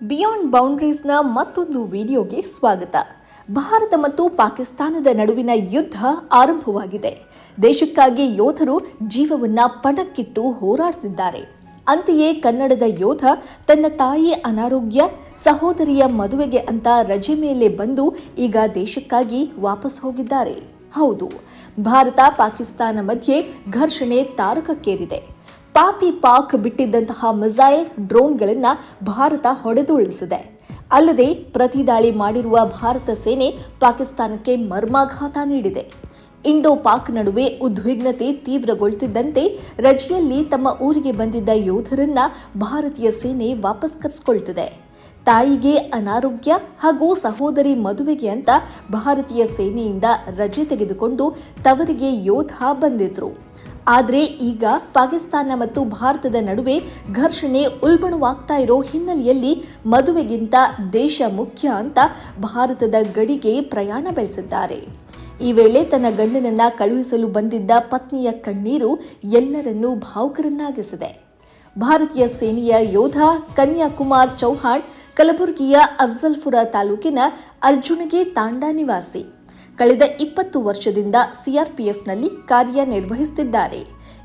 Beyond ಬೌಂಡ್ರೀಸ್ನ ಮತ್ತೊಂದು ವಿಡಿಯೋಗೆ ಸ್ವಾಗತ. ಭಾರತ ಮತ್ತು ಪಾಕಿಸ್ತಾನದ ನಡುವಿನ ಯುದ್ಧ ಆರಂಭವಾಗಿದೆ. ದೇಶಕ್ಕಾಗಿ ಯೋಧರು ಜೀವವನ್ನ ಪಣಕ್ಕಿಟ್ಟು ಹೋರಾಡ್ತಿದ್ದಾರೆ. ಅಂತೆಯೇ ಕನ್ನಡದ ಯೋಧ ತನ್ನ ತಾಯಿ ಅನಾರೋಗ್ಯ, ಸಹೋದರಿಯ ಮದುವೆಗೆ ಅಂತ ರಜೆ ಮೇಲೆ ಬಂದು ಈಗ ದೇಶಕ್ಕಾಗಿ ವಾಪಸ್ ಹೋಗಿದ್ದಾರೆ. ಹೌದು, ಭಾರತ ಪಾಕಿಸ್ತಾನ ಮಧ್ಯೆ ಘರ್ಷಣೆ ತಾರಕಕ್ಕೇರಿದೆ. ಪಾಪಿ ಪಾಕ್ ಬಿಟ್ಟಿದ್ದಂತಹ ಮಿಸೈಲ್ ಡ್ರೋನ್ಗಳನ್ನು ಭಾರತ ಹೊಡೆದುರುಳಿಸಿದೆ. ಅಲ್ಲದೆ ಪ್ರತಿದಾಳಿ ಮಾಡಿರುವ ಭಾರತ ಸೇನೆ ಪಾಕಿಸ್ತಾನಕ್ಕೆ ಮರ್ಮಾಘಾತ ನೀಡಿದೆ. ಇಂಡೋ ಪಾಕ್ ನಡುವೆ ಉದ್ವಿಗ್ನತೆ ತೀವ್ರಗೊಳ್ತಿದ್ದಂತೆ ರಜೆಯಲ್ಲಿ ತಮ್ಮ ಊರಿಗೆ ಬಂದಿದ್ದ ಯೋಧರನ್ನ ಭಾರತೀಯ ಸೇನೆ ವಾಪಸ್ ಕರೆಸಿಕೊಳ್ತಿದೆ ತಾಯಿಗೆ ಅನಾರೋಗ್ಯ ಹಾಗೂ ಸಹೋದರಿ ಮದುವೆಗೆ ಅಂತ ಭಾರತೀಯ ಸೇನೆಯಿಂದ ರಜೆ ತೆಗೆದುಕೊಂಡು ತವರಿಗೆ ಯೋಧ ಬಂದಿದ್ರು. ಆದರೆ ಈಗ ಪಾಕಿಸ್ತಾನ ಮತ್ತು ಭಾರತದ ನಡುವೆ ಘರ್ಷಣೆ ಉಲ್ಬಣವಾಗ್ತಾ ಇರೋ ಹಿನ್ನೆಲೆಯಲ್ಲಿ ಮದುವೆಗಿಂತ ದೇಶ ಮುಖ್ಯ ಅಂತ ಭಾರತದ ಗಡಿಗೆ ಪ್ರಯಾಣ ಬೆಳೆಸಿದ್ದಾರೆ. ಈ ವೇಳೆ ತನ್ನ ಗಂಡನನ್ನ ಕಳುಹಿಸಲು ಬಂದಿದ್ದ ಪತ್ನಿಯ ಕಣ್ಣೀರು ಎಲ್ಲರನ್ನೂ ಭಾವುಕರನ್ನಾಗಿಸಿದೆ. ಭಾರತೀಯ ಸೇನೆಯ ಯೋಧ ಕನ್ಯಾಕುಮಾರ್ ಚೌಹಾಣ್ ಕಲಬುರಗಿಯ ಅಫ್ಜಲ್ಪುರ ತಾಲೂಕಿನ ಅರ್ಜುನಗೆ ತಾಂಡಾ ನಿವಾಸಿ. ಕಳೆದ ಇಪ್ಪತ್ತು ವರ್ಷದಿಂದ ಸಿಆರ್ಪಿಎಫ್ನಲ್ಲಿ ಕಾರ್ಯನಿರ್ವಹಿಸುತ್ತಿದ್ದಾರೆ.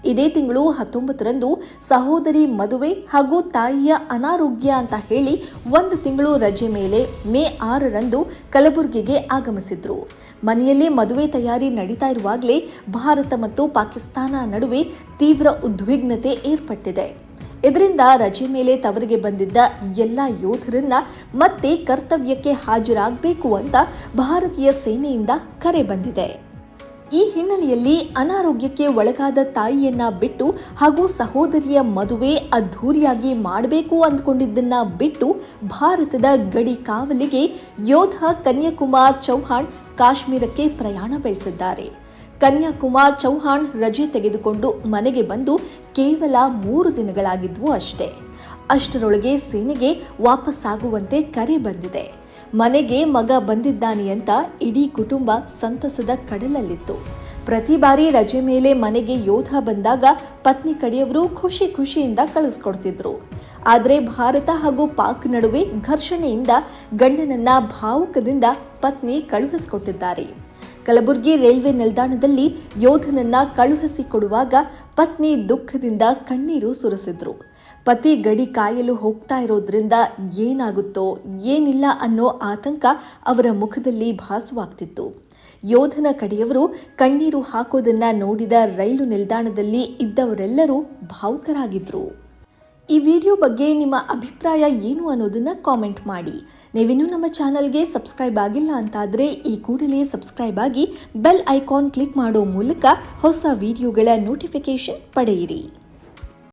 ಇದೇ ತಿಂಗಳು ಹತ್ತೊಂಬತ್ತರಂದು ಸಹೋದರಿ ಮದುವೆ ಹಾಗೂ ತಾಯಿಯ ಅನಾರೋಗ್ಯ ಅಂತ ಹೇಳಿ ಒಂದು ತಿಂಗಳು ರಜೆ ಮೇಲೆ ಮೇ ಆರರಂದು ಕಲಬುರಗಿಗೆ ಆಗಮಿಸಿದ್ರು. ಮನೆಯಲ್ಲಿ ಮದುವೆ ತಯಾರಿ ನಡೀತಾ ಇರುವಾಗಲೇ ಭಾರತ ಮತ್ತು ಪಾಕಿಸ್ತಾನ ನಡುವೆ ತೀವ್ರ ಉದ್ವಿಗ್ನತೆ ಏರ್ಪಟ್ಟಿದೆ. ಇದರಿಂದ ರಜೆ ಮೇಲೆ ತವರಿಗೆ ಬಂದಿದ್ದ ಎಲ್ಲ ಯೋಧರನ್ನ ಮತ್ತೆ ಕರ್ತವ್ಯಕ್ಕೆ ಹಾಜರಾಗಬೇಕು ಅಂತ ಭಾರತೀಯ ಸೇನೆಯಿಂದ ಕರೆ ಬಂದಿದೆ. ಈ ಹಿನ್ನೆಲೆಯಲ್ಲಿ ಅನಾರೋಗ್ಯಕ್ಕೆ ಒಳಗಾದ ತಾಯಿಯನ್ನ ಬಿಟ್ಟು ಹಾಗೂ ಸಹೋದರಿಯ ಮದುವೆ ಅದ್ಧೂರಿಯಾಗಿ ಮಾಡಬೇಕು ಅಂದ್ಕೊಂಡಿದ್ದನ್ನ ಬಿಟ್ಟು ಭಾರತದ ಗಡಿ ಕಾವಲಿಗೆ ಯೋಧ ಕನ್ಯಾಕುಮಾರ್ ಚೌಹಾಣ್ ಕಾಶ್ಮೀರಕ್ಕೆ ಪ್ರಯಾಣ ಬೆಳೆಸಿದ್ದಾರೆ. ಕನ್ಯಾಕುಮಾರ್ ಚೌಹಾಣ್ ರಜೆ ತೆಗೆದುಕೊಂಡು ಮನೆಗೆ ಬಂದು ಕೇವಲ ಮೂರು ದಿನಗಳಾಗಿದ್ವು ಅಷ್ಟೇ. ಅಷ್ಟರೊಳಗೆ ಸೇನೆಗೆ ವಾಪಸ್ಸಾಗುವಂತೆ ಕರೆ ಬಂದಿದೆ. ಮನೆಗೆ ಮಗ ಬಂದಿದ್ದಾನೆ ಅಂತ ಇಡೀ ಕುಟುಂಬ ಸಂತಸದ ಕಡಲಲ್ಲಿತ್ತು. ಪ್ರತಿ ಬಾರಿ ರಜೆ ಮೇಲೆ ಮನೆಗೆ ಯೋಧ ಬಂದಾಗ ಪತ್ನಿ ಕಡೆಯವರು ಖುಷಿ ಖುಷಿಯಿಂದ ಕಳಿಸ್ಕೊಡ್ತಿದ್ರು. ಆದರೆ ಭಾರತ ಹಾಗೂ ಪಾಕ್ ನಡುವೆ ಘರ್ಷಣೆಯಿಂದ ಗಂಡನನ್ನ ಭಾವುಕದಿಂದ ಪತ್ನಿ ಕಳುಹಿಸಿಕೊಟ್ಟಿದ್ದಾರೆ. ಕಲಬುರಗಿ ರೈಲ್ವೆ ನಿಲ್ದಾಣದಲ್ಲಿ ಯೋಧನನ್ನ ಕಳುಹಿಸಿಕೊಡುವಾಗ ಪತ್ನಿ ದುಃಖದಿಂದ ಕಣ್ಣೀರು ಸುರಿಸಿದ್ರು. ಪತಿ ಗಡಿ ಕಾಯಲು ಹೋಗ್ತಾ ಇರೋದ್ರಿಂದ ಏನಾಗುತ್ತೋ ಏನಿಲ್ಲ ಅನ್ನೋ ಆತಂಕ ಅವರ ಮುಖದಲ್ಲಿ ಭಾಸವಾಗ್ತಿತ್ತು. ಯೋಧನ ಕಡೆಯವರು ಕಣ್ಣೀರು ಹಾಕೋದನ್ನ ನೋಡಿದ ರೈಲು ನಿಲ್ದಾಣದಲ್ಲಿ ಇದ್ದವರೆಲ್ಲರೂ ಭಾವುಕರಾಗಿದ್ರು ಈ ವಿಡಿಯೋ ಬಗ್ಗೆ ನಿಮ್ಮ ಅಭಿಪ್ರಾಯ ಏನು ಅನ್ನೋದನ್ನು ಕಾಮೆಂಟ್ ಮಾಡಿ. ನೀವಿನ್ನೂ ನಮ್ಮ ಚಾನಲ್ಗೆ ಸಬ್ಸ್ಕ್ರೈಬ್ ಆಗಿಲ್ಲ ಅಂತಾದರೆ ಈ ಕೂಡಲೇ ಸಬ್ಸ್ಕ್ರೈಬ್ ಆಗಿ ಬೆಲ್ ಐಕಾನ್ ಕ್ಲಿಕ್ ಮಾಡೋ ಮೂಲಕ ಹೊಸ ವಿಡಿಯೋಗಳ ನೋಟಿಫಿಕೇಷನ್ ಪಡೆಯಿರಿ.